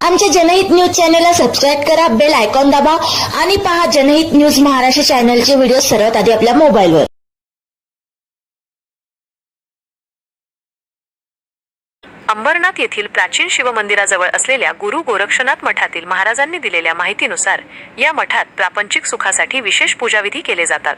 आमच्या जनहित न्यूज चॅनलला सबस्क्राईब करा बेल आयकॉन दाबा आणि पहा जनहित न्यूज महाराष्ट्र चॅनलचे व्हिडिओ सर्वात आधी आपल्या मोबाईलवर. अंबरनाथ येथील प्राचीन शिवमंदिराजवळ असलेल्या गुरु गोरक्षनाथ मठातील महाराजांनी दिलेल्या माहितीनुसार या मठात प्रापंचिक सुखासाठी विशेष पूजाविधी केले जातात.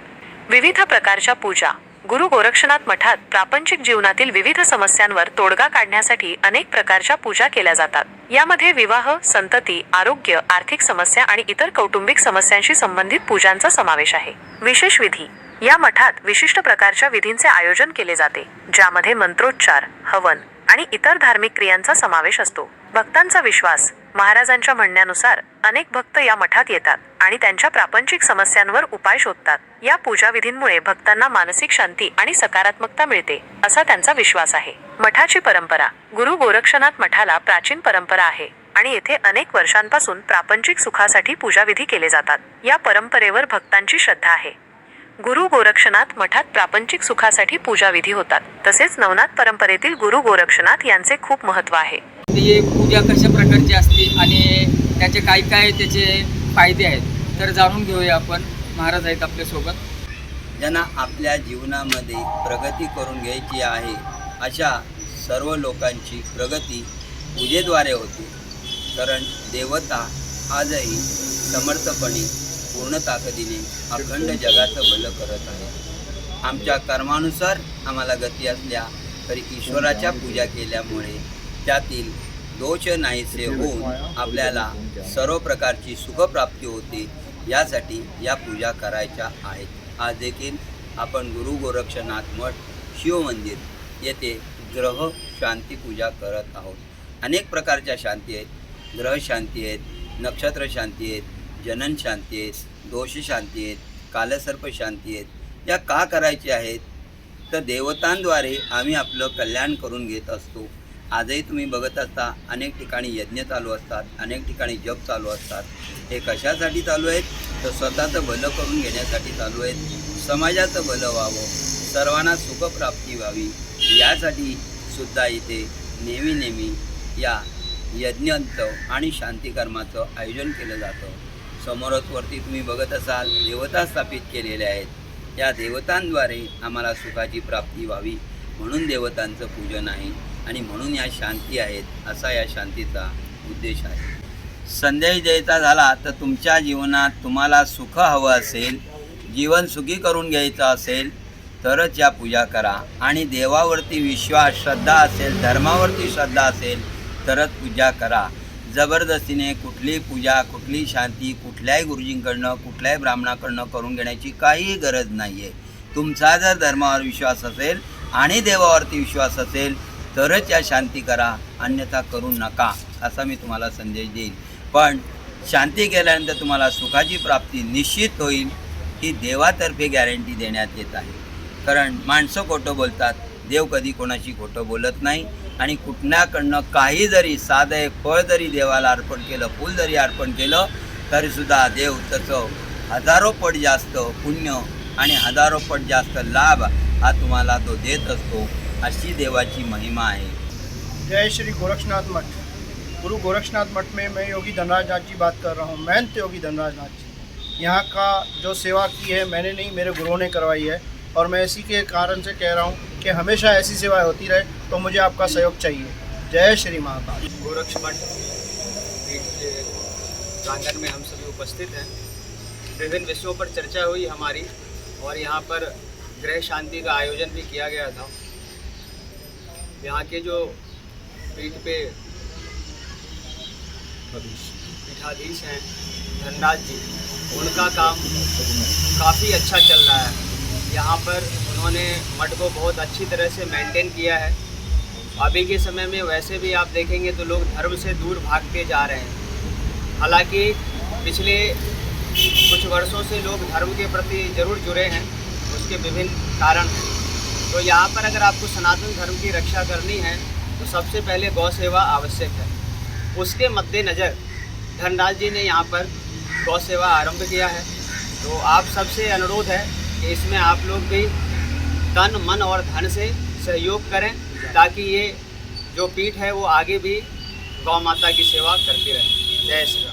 विविध प्रकारच्या पूजा गुरु गोरक्षनाथ मठात प्रापंचिक जीवनातील विविध समस्यांवर तोडगा काढण्यासाठी अनेक प्रकारच्या पूजा केल्या जातात. यामध्ये विवाह संतती आरोग्य आर्थिक समस्या आणि इतर कौटुंबिक समस्यांशी संबंधित पूजांचा समावेश आहे. विशेष विधी. या मठात विशिष्ट प्रकारच्या विधींचे आयोजन केले जाते ज्यामध्ये मंत्रोच्चार हवन आणि इतर धार्मिक क्रियांचा समावेश असतो. भक्तांचा विश्वास. महाराजांच्या म्हणण्यानुसार अनेक भक्त या मठात येतात. आणि त्यांच्या प्रापंचिक समस्यांवर उपाय शोधतात. या पूजाविधींमुळे भक्तांना मानसिक शांती आणि सकारात्मकता मिळते असा त्यांचा विश्वास आहे. मठाची परंपरा गुरु गोरक्षनाथ मठाला प्राचीन परंपरा आहे आणि येथे अनेक वर्षांपासून प्रापंचिक सुखासाठी पूजाविधी केले जातात. या परंपरेवर भक्तांची श्रद्धा आहे. गुरु गोरक्षनाथ मठात प्रापंचिक सुखासाठी पूजाविधी होतात. तसेच नवनाथ परंपरेतील गुरु गोरक्षनाथ यांचे खूप महत्त्व आहे. पूजा कशा प्रकारची असते आणि त्याचे काय काय त्याचे फायदे आहेत. तर जाणून घेऊया आपण. महाराज आहेत आपल्यासोबत. ज्यांना आपल्या जीवनामध्ये प्रगती करून घ्यायची आहे अशा सर्व लोकांची प्रगती पूजेद्वारे होते. कारण देवता आजही समर्थपणे पूर्ण ताकदीने अखंड जगाचं भलं करत आहे आमच्या कर्मानुसार आम्हाला गती असल्या तरी ईश्वराच्या पूजा केल्यामुळे त्यातील दोष नाहीसे होऊन आपल्याला सर्व प्रकारची सुखप्राप्ती होते यासाठी या पूजा करायच्या आहेत. आज देखील आपण गुरु गोरक्षनाथ मठ शिवमंदिर येथे ग्रह शांती पूजा करत आहोत. अनेक प्रकारच्या शांती आहेत. ग्रह शांती आहेत नक्षत्र शांती आहेत जनन शांती आहेत दोष शांती आहेत कालसर्प शांती आहेत. या का करायच्या आहेत? तर देवतांद्वारे आम्ही आपलं कल्याण करून घेत असतो. आजही तुम्ही बघत असता अनेक ठिकाणी यज्ञ चालू असतात अनेक ठिकाणी जप चालू असतात. हे कशासाठी चालू आहेत? तर स्वतःचं भलं करून घेण्यासाठी चालू आहेत. समाजाचं भलं व्हावं सर्वांना सुखप्राप्ती व्हावी यासाठी सुद्धा इथे नेहमी नेहमी या यज्ञांचं आणि शांतिकर्माचं आयोजन केलं जातं. समोरच वरती तुम्ही बघत असाल देवता स्थापित केलेल्या आहेत. या देवतांद्वारे आम्हाला सुखाची प्राप्ती व्हावी म्हणून देवतांचं पूजन आहे. आणि म्हणून या शांती आहेत असा या शांतीचा उद्देश आहे. संदेश द्यायचा झाला तर तुमच्या जीवनात तुम्हाला सुख हवं असेल जीवन सुखी करून घ्यायचं असेल तरच या पूजा करा. आणि देवावरती विश्वास श्रद्धा असेल धर्मावरती श्रद्धा असेल तरच पूजा करा. जबरदस्तीने कुठली पूजा कुठली शांती कुठल्याही गुरुजींकडनं कुठल्याही ब्राह्मणाकडनं करून घेण्याची काही गरज नाही आहे तुमचा जर धर्मावर विश्वास असेल आणि देवावरती विश्वास असेल तरच या शांती करा अन्यथा करू नका असा मी तुम्हाला संदेश देईल पण शांती केल्यानंतर तुम्हाला सुखाची प्राप्ती निश्चित होईल ही देवातर्फे गॅरंटी देण्यात येत आहे. कारण माणसं खोटं बोलतात देव कधी कोणाशी खोटं बोलत नाही आणि कुठल्याकडनं काही जरी साधं एक फळ जरी देवाला अर्पण केलं फूल जरी अर्पण केलं तरीसुद्धा देव तसं हजारो पट जास्त पुण्य आणि हजारो पट जास्त लाभ हा तुम्हाला तो देत असतो. अशी देवाची महिमा आहे जय श्री गोरक्षनाथ मठ। गुरु गोरक्षनाथ मठ में मैं योगी धनराज नाथ जी बात कर रहा हूँ। महंत योगी धनराज नाथ जी। यहाँ का जो सेवा की है मैंने नहीं मेरे गुरुओं ने करवाई है और मैं इसी के कारण से कह रहा हूँ कि हमेशा ऐसी सेवाएँ होती रहे तो मुझे आपका सहयोग चाहिए। जय श्री महाकाल। गोरक्ष मठ प्रांगण में हम सभी उपस्थित हैं। विभिन्न विषयों पर चर्चा हुई हमारी और यहाँ पर गृह शांति का आयोजन भी किया गया था। यहाँ के जो पीठ पे पीठाधीश। हैं धनराज जी उनका काम काफ़ी अच्छा चल रहा है। यहाँ पर उन्होंने मठ को बहुत अच्छी तरह से मेंटेन किया है। अभी के समय में वैसे भी आप देखेंगे तो लोग धर्म से दूर भागते जा रहे हैं। हालाँकि पिछले कुछ वर्षों से लोग धर्म के प्रति ज़रूर जुड़े हैं उसके विभिन्न कारण हैं। तो यहाँ पर अगर आपको सनातन धर्म की रक्षा करनी है तो सबसे पहले गौ सेवा आवश्यक है। उसके मद्देनज़र धनराज जी ने यहाँ पर गौ सेवा आरंभ किया है। तो आप सबसे अनुरोध है कि इसमें आप लोग भी तन, मन और धन से सहयोग करें, ताकि ये जो पीठ है, वो आगे भी गौ माता की सेवा करती रहे। जय श्री राम।